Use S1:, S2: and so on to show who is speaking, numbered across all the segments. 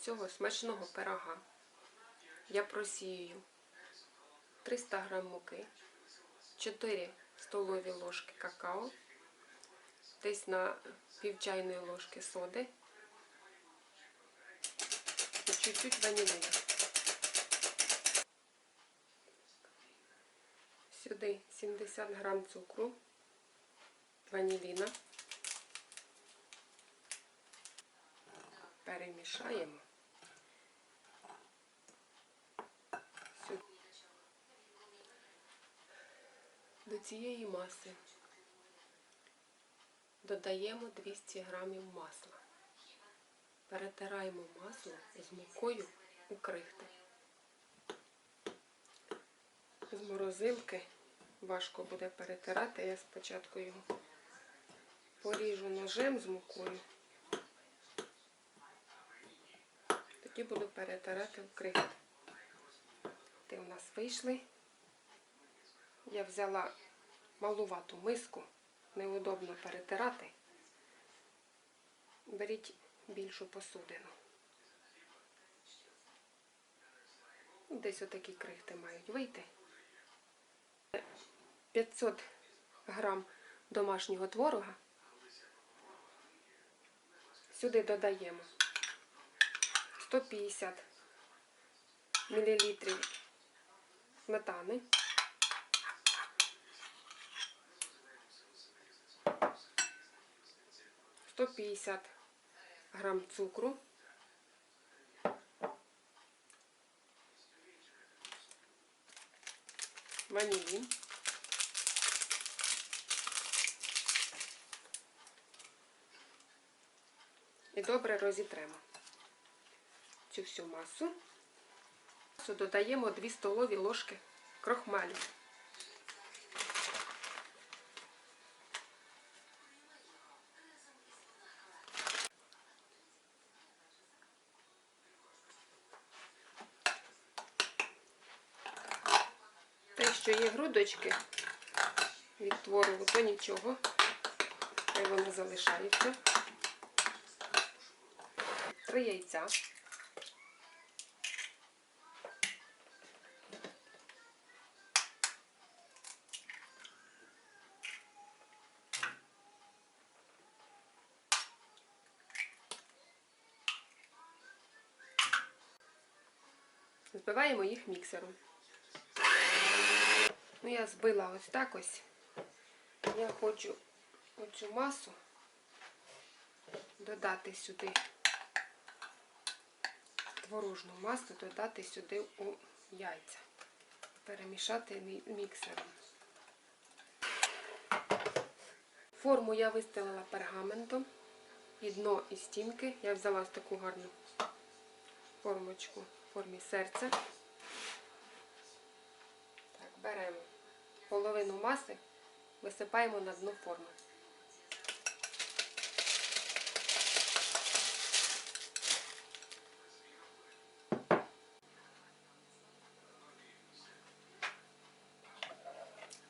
S1: цього смачного пирога я просію 300 г муки, 4 столові ложки какао, десь на пів чайної ложки соди і чуть-чуть ваніліну. Сюди 70 грам цукру, ваніліна. Перемішаємо. До цієї маси додаємо 200 грамів масла. Перетираємо масло з мукою у крихти. З морозилки важко буде перетирати. Я спочатку його поріжу ножем з мукою. Тоді буду перетирати в крихт. Ти у нас вийшли. Я взяла малувату миску, неудобно перетирати. Беріть більшу посудину. Десь отакі крихти мають вийти. 500 грам домашнього творога. Сюди додаємо 150 мл сметани. Сто п'ятдесят грам цукру. Ванілін. І добре розітремо цю всю масу. Додаємо 2 столові ложки крохмалю. Те, що є грудочки від творогу, то нічого. Хай вони залишаються. Три яйця. Збиваємо їх міксером. Ну, я збила ось так ось. Я хочу оцю масу додати сюди творожну масу, додати сюди у яйця. Перемішати міксером. Форму я вистелила пергаментом. І дно і стінки. Я взяла ось таку гарну формочку формі серця. Так, беремо половину маси, висипаємо на дно форми.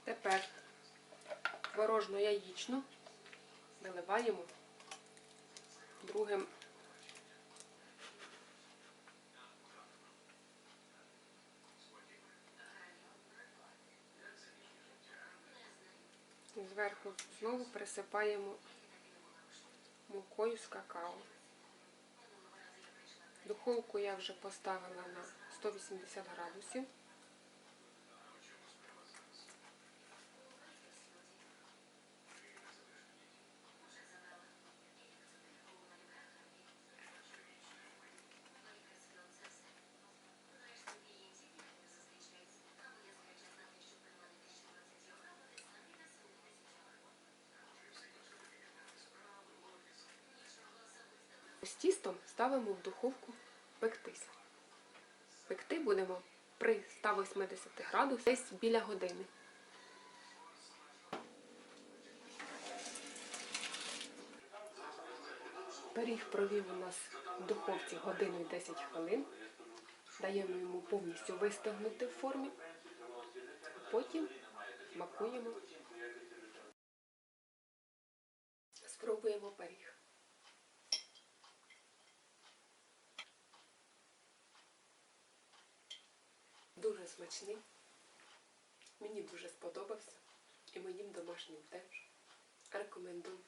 S1: Тепер творожну яєчну наливаємо другим Зверху знову присипаємо мукою з какао. Духовку я вже поставила на 180 градусів. З тістом ставимо в духовку пектися. Пекти будемо при 180 градусах десь біля години. Пиріг провів у нас в духовці годину і 10 хвилин. Даємо йому повністю вистигнути в формі. Потім смакуємо. Спробуємо пиріг. Дуже смачний. Мені дуже сподобався. І моїм домашнім теж. Рекомендую.